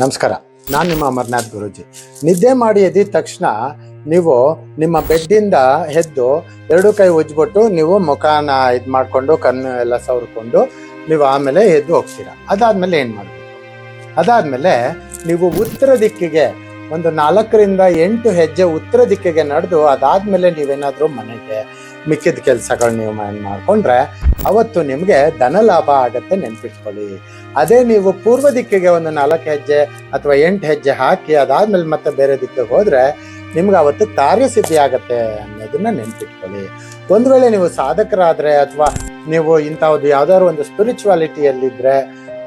ನಮಸ್ಕಾರ. ನಾನು ನಿಮ್ಮ ಅಮರ್ನಾಥ್ ಗುರುಜಿ. ನಿದ್ದೆ ಮಾಡಿ ಎದ್ದಿದ ತಕ್ಷಣ ನೀವು ನಿಮ್ಮ ಬೆಡ್ಡಿಂದ ಎದ್ದು ಎರಡು ಕೈ ಉಜ್ಬಿಟ್ಟು ನೀವು ಮುಖಾನ ಇದು ಮಾಡಿಕೊಂಡು ಕಣ್ಣು ಎಲ್ಲ ಸವರ್ಕೊಂಡು ನೀವು ಆಮೇಲೆ ಎದ್ದು ಹೋಗ್ತೀರಾ. ಅದಾದ್ಮೇಲೆ ಏನು ಮಾಡಬೇಕು? ಅದಾದ್ಮೇಲೆ ನೀವು ಉತ್ತರ ದಿಕ್ಕಿಗೆ ಒಂದು ನಾಲ್ಕರಿಂದ ಎಂಟು ಹೆಜ್ಜೆ ಉತ್ತರ ದಿಕ್ಕಿಗೆ ನಡೆದು ಅದಾದಮೇಲೆ ನೀವೇನಾದರೂ ಮನೆಗೆ ಮಿಕ್ಕಿದ ಕೆಲಸಗಳು ನೀವು ಮಾಡಿಕೊಂಡ್ರೆ ಅವತ್ತು ನಿಮಗೆ ಧನ ಲಾಭ ಆಗತ್ತೆ ನೆನ್ಪಿಟ್ಕೊಳ್ಳಿ. ಅದೇ ನೀವು ಪೂರ್ವ ದಿಕ್ಕಿಗೆ ಒಂದು ನಾಲ್ಕು ಹೆಜ್ಜೆ ಅಥವಾ ಎಂಟು ಹೆಜ್ಜೆ ಹಾಕಿ ಅದಾದ್ಮೇಲೆ ಮತ್ತೆ ಬೇರೆ ದಿಕ್ಕಿಗೆ ಹೋದ್ರೆ ನಿಮ್ಗೆ ಅವತ್ತು ಕಾರ್ಯಸಿದ್ಧಿ ಆಗತ್ತೆ ಅನ್ನೋದನ್ನ ನೆನ್ಪಿಟ್ಕೊಳ್ಳಿ. ಒಂದು ವೇಳೆ ನೀವು ಸಾಧಕರಾದ್ರೆ ಅಥವಾ ನೀವು ಇಂಥವ್ದು ಯಾವ್ದಾದ್ರು ಒಂದು ಸ್ಪಿರಿಚುವಾಲಿಟಿಯಲ್ಲಿದ್ರೆ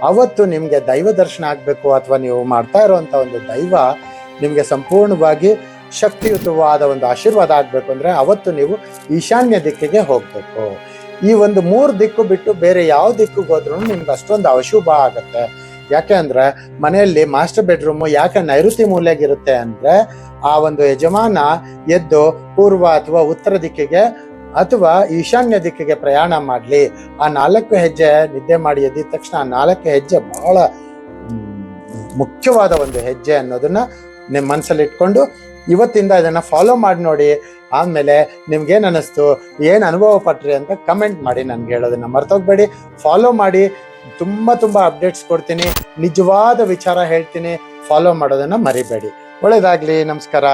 ಅವತ್ತು ನಿಮ್ಗೆ ದೈವ ದರ್ಶನ ಆಗ್ಬೇಕು ಅಥವಾ ನೀವು ಮಾಡ್ತಾ ಇರುವಂತ ಒಂದು ದೈವ ನಿಮ್ಗೆ ಸಂಪೂರ್ಣವಾಗಿ ಶಕ್ತಿಯುತವಾದ ಒಂದು ಆಶೀರ್ವಾದ ಆಗಬೇಕು ಅಂದರೆ ಅವತ್ತು ನೀವು ಈಶಾನ್ಯ ದಿಕ್ಕಿಗೆ ಹೋಗಬೇಕು. ಈ ಒಂದು ಮೂರು ದಿಕ್ಕು ಬಿಟ್ಟು ಬೇರೆ ಯಾವ ದಿಕ್ಕಿಗೆ ಹೋದ್ರೂ ನಿಮ್ಗೆ ಅಷ್ಟೊಂದು ಅಶುಭ ಆಗುತ್ತೆ. ಯಾಕೆ ಅಂದರೆ ಮನೆಯಲ್ಲಿ ಮಾಸ್ಟರ್ ಬೆಡ್ರೂಮು ಯಾಕೆ ನೈಋತಿ ಮೂಲೆಗಿರುತ್ತೆ ಅಂದರೆ ಆ ಒಂದು ಯಜಮಾನ ಎದ್ದು ಪೂರ್ವ ಅಥವಾ ಉತ್ತರ ದಿಕ್ಕಿಗೆ ಅಥವಾ ಈಶಾನ್ಯ ದಿಕ್ಕಿಗೆ ಪ್ರಯಾಣ ಮಾಡಲಿ. ಆ ನಾಲ್ಕು ಹೆಜ್ಜೆ ನಿದ್ದೆ ಮಾಡಿ ಎದ್ದಿದ ತಕ್ಷಣ ಆ ನಾಲ್ಕು ಹೆಜ್ಜೆ ಬಹಳ ಮುಖ್ಯವಾದ ಒಂದು ಹೆಜ್ಜೆ ಅನ್ನೋದನ್ನ ನಿಮ್ಮ ಮನಸ್ಸಲ್ಲಿ ಇಟ್ಕೊಂಡು ಇವತ್ತಿಂದ ಇದನ್ನು ಫಾಲೋ ಮಾಡಿ ನೋಡಿ ಆಮೇಲೆ ನಿಮ್ಗೇನು ಅನ್ನಿಸ್ತು ಏನು ಅನುಭವ ಪಟ್ರಿ ಅಂತ ಕಮೆಂಟ್ ಮಾಡಿ ನನಗೆ ಹೇಳೋದನ್ನು ಮರ್ತೋಗ್ಬೇಡಿ. ಫಾಲೋ ಮಾಡಿ, ತುಂಬ ತುಂಬ ಅಪ್ಡೇಟ್ಸ್ ಕೊಡ್ತೀನಿ, ನಿಜವಾದ ವಿಚಾರ ಹೇಳ್ತೀನಿ ಫಾಲೋ ಮಾಡೋದನ್ನು ಮರಿಬೇಡಿ. ಒಳ್ಳೇದಾಗಲಿ, ನಮಸ್ಕಾರ.